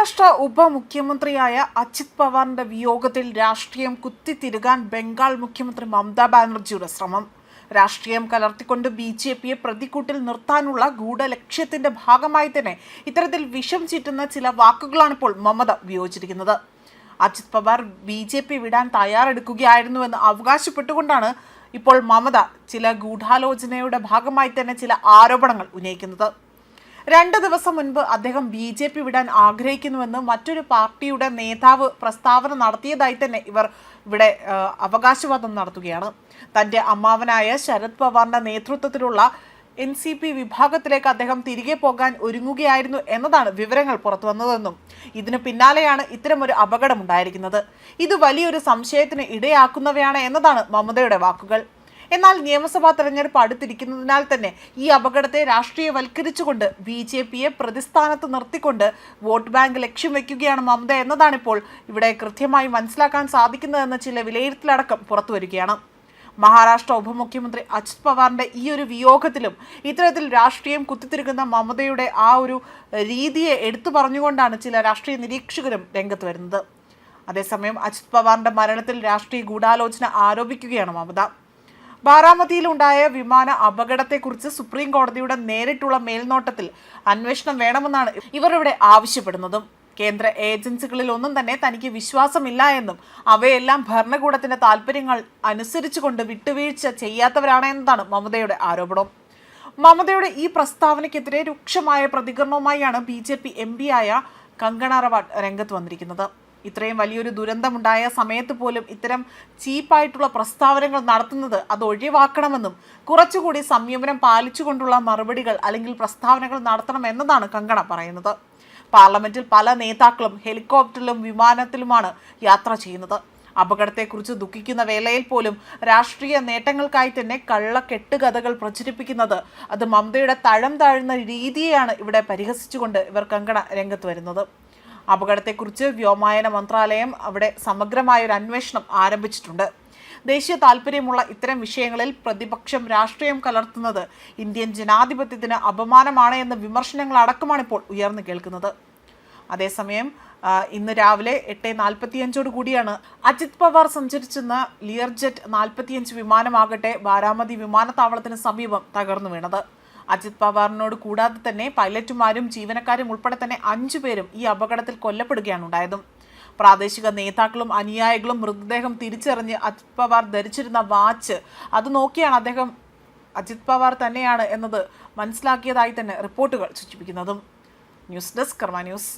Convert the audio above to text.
മഹാരാഷ്ട്ര ഉപമുഖ്യമന്ത്രിയായ അജിത് പവാറിന്റെ വിയോഗത്തിൽ രാഷ്ട്രീയം കുത്തിത്തിരുകാൻ ബംഗാൾ മുഖ്യമന്ത്രി മമതാ ബാനർജിയുടെ ശ്രമം. രാഷ്ട്രീയം കലർത്തിക്കൊണ്ട് ബി ജെ പിയെ പ്രതിക്കൂട്ടിൽ നിർത്താനുള്ള ഗൂഢലക്ഷ്യത്തിന്റെ ഭാഗമായി തന്നെ ഇത്തരത്തിൽ വിഷം ചീറ്റുന്ന ചില വാക്കുകളാണിപ്പോൾ മമത ഉപയോഗിച്ചിരിക്കുന്നത് Ajit Pawar B J P വിടാൻ തയ്യാറെടുക്കുകയായിരുന്നുവെന്ന് അവകാശപ്പെട്ടുകൊണ്ടാണ് ഇപ്പോൾ മമത ചില ഗൂഢാലോചനയുടെ ഭാഗമായി തന്നെ ചില ആരോപണങ്ങൾ ഉന്നയിക്കുന്നത്. രണ്ട് ദിവസം മുൻപ് അദ്ദേഹം ബി ജെ പി വിടാൻ ആഗ്രഹിക്കുന്നുവെന്ന് മറ്റൊരു പാർട്ടിയുടെ നേതാവ് പ്രസ്താവന നടത്തിയതായി തന്നെ ഇവർ ഇവിടെ അവകാശവാദം നടത്തുകയാണ്. തന്റെ അമ്മാവനായ ശരത് പവാറിന്റെ നേതൃത്വത്തിലുള്ള എൻ സി പി വിഭാഗത്തിലേക്ക് അദ്ദേഹം തിരികെ പോകാൻ ഒരുങ്ങുകയായിരുന്നു എന്നതാണ് വിവരങ്ങൾ പുറത്തു വന്നതെന്നും ഇതിനു പിന്നാലെയാണ് ഇത്തരമൊരു അപകടമുണ്ടായിരിക്കുന്നത്. ഇത് വലിയൊരു സംശയത്തിന് ഇടയാക്കുന്നവയാണ് എന്നതാണ് മമതയുടെ വാക്കുകൾ. എന്നാൽ നിയമസഭാ തെരഞ്ഞെടുപ്പ് അടുത്തിരിക്കുന്നതിനാൽ തന്നെ ഈ അപകടത്തെ രാഷ്ട്രീയവൽക്കരിച്ചുകൊണ്ട് ബി ജെ പിയെ പ്രതിസ്ഥാനത്ത് നിർത്തിക്കൊണ്ട് വോട്ട് ബാങ്ക് ലക്ഷ്യം വെക്കുകയാണ് മമത എന്നതാണിപ്പോൾ ഇവിടെ കൃത്യമായി മനസ്സിലാക്കാൻ സാധിക്കുന്നതെന്ന് ചില വിലയിരുത്തലടക്കം പുറത്തുവരികയാണ്. മഹാരാഷ്ട്ര ഉപമുഖ്യമന്ത്രി അജിത് പവാറിന്റെ ഈ ഒരു വിയോഗത്തിലും ഇത്തരത്തിൽ രാഷ്ട്രീയം കുത്തിത്തിരിക്കുന്ന മമതയുടെ ആ ഒരു രീതിയെ എടുത്തു പറഞ്ഞുകൊണ്ടാണ് ചില രാഷ്ട്രീയ നിരീക്ഷകരും രംഗത്ത് വരുന്നത്. അതേസമയം അജിത് പവാറിന്റെ മരണത്തിൽ രാഷ്ട്രീയ ഗൂഢാലോചന ആരോപിക്കുകയാണ് മമത. ബാരാമതിയിലുണ്ടായ വിമാന അപകടത്തെക്കുറിച്ച് സുപ്രീം കോടതിയുടെ നേരിട്ടുള്ള മേൽനോട്ടത്തിൽ അന്വേഷണം വേണമെന്നാണ് ഇവർ ഇവിടെ ആവശ്യപ്പെടുന്നതും. കേന്ദ്ര ഏജൻസികളിൽ ഒന്നും തന്നെ തനിക്ക് വിശ്വാസമില്ല എന്നും അവയെല്ലാം ഭരണകൂടത്തിന്റെ താല്പര്യങ്ങൾ അനുസരിച്ചുകൊണ്ട് വിട്ടുവീഴ്ച ചെയ്യാത്തവരാണ് എന്നതാണ് മമതയുടെ ആരോപണം. മമതയുടെ ഈ പ്രസ്താവനയ്ക്കെതിരെ രൂക്ഷമായ പ്രതികരണവുമായാണ് ബി ജെ പി എം പിയായ കങ്കണ റവാട്ട് രംഗത്ത് വന്നിരിക്കുന്നത്. ഇത്രയും വലിയൊരു ദുരന്തമുണ്ടായ സമയത്ത് പോലും ഇത്തരം ചീപ്പായിട്ടുള്ള പ്രസ്താവനകൾ നടത്തുന്നത് അത് ഒഴിവാക്കണമെന്നും കുറച്ചുകൂടി സംയമനം പാലിച്ചുകൊണ്ടുള്ള മറുപടികൾ അല്ലെങ്കിൽ പ്രസ്താവനകൾ നടത്തണം എന്നതാണ് കങ്കണ പറയുന്നത്. പാർലമെന്റിൽ പല നേതാക്കളും ഹെലികോപ്റ്ററിലും വിമാനത്തിലുമാണ് യാത്ര ചെയ്യുന്നത്. അപകടത്തെക്കുറിച്ച് ദുഃഖിക്കുന്ന വേളയിൽ പോലും രാഷ്ട്രീയ നേട്ടങ്ങൾക്കായി തന്നെ കള്ളക്കെട്ട് കഥകൾ പ്രചരിപ്പിക്കുന്നത് അത് മമതയുടെ തഴം താഴ്ന്ന രീതിയെയാണ് ഇവിടെ പരിഹസിച്ചുകൊണ്ട് ഇവർ കങ്കണ രംഗത്ത് വരുന്നത്. അപകടത്തെക്കുറിച്ച് വ്യോമയാന മന്ത്രാലയം അവിടെ സമഗ്രമായ ഒരു അന്വേഷണം ആരംഭിച്ചിട്ടുണ്ട്. ദേശീയ താല്പര്യമുള്ള ഇത്തരം വിഷയങ്ങളിൽ പ്രതിപക്ഷം രാഷ്ട്രീയം കലർത്തുന്നത് ഇന്ത്യൻ ജനാധിപത്യത്തിന് അപമാനമാണ് എന്ന വിമർശനങ്ങൾ അടക്കമാണ് ഇപ്പോൾ ഉയർന്നു കേൾക്കുന്നത്. അതേസമയം ഇന്ന് രാവിലെ എട്ട് നാൽപ്പത്തിയഞ്ചോട് കൂടിയാണ് അജിത് പവാർ സഞ്ചരിച്ചെന്ന ലിയർജെറ്റ് നാൽപ്പത്തിയഞ്ച് വിമാനമാകട്ടെ ബാരാമതി വിമാനത്താവളത്തിന് സമീപം തകർന്നു വീണത്. അജിത് പവാറിനോട് കൂടാതെ തന്നെ പൈലറ്റുമാരും ജീവനക്കാരും ഉൾപ്പെടെ തന്നെ അഞ്ചു പേരും ഈ അപകടത്തിൽ കൊല്ലപ്പെടുകയാണ് ഉണ്ടായതും. പ്രാദേശിക നേതാക്കളും അനുയായികളും മൃതദേഹം തിരിച്ചറിഞ്ഞ് അജിത് പവാർ ധരിച്ചിരുന്ന വാച്ച് അത് നോക്കിയാണ് അദ്ദേഹം അജിത് പവാർ തന്നെയാണ് എന്നത് മനസ്സിലാക്കിയതായി തന്നെ റിപ്പോർട്ടുകൾ സൂചിപ്പിക്കുന്നതും. News desk Karma news.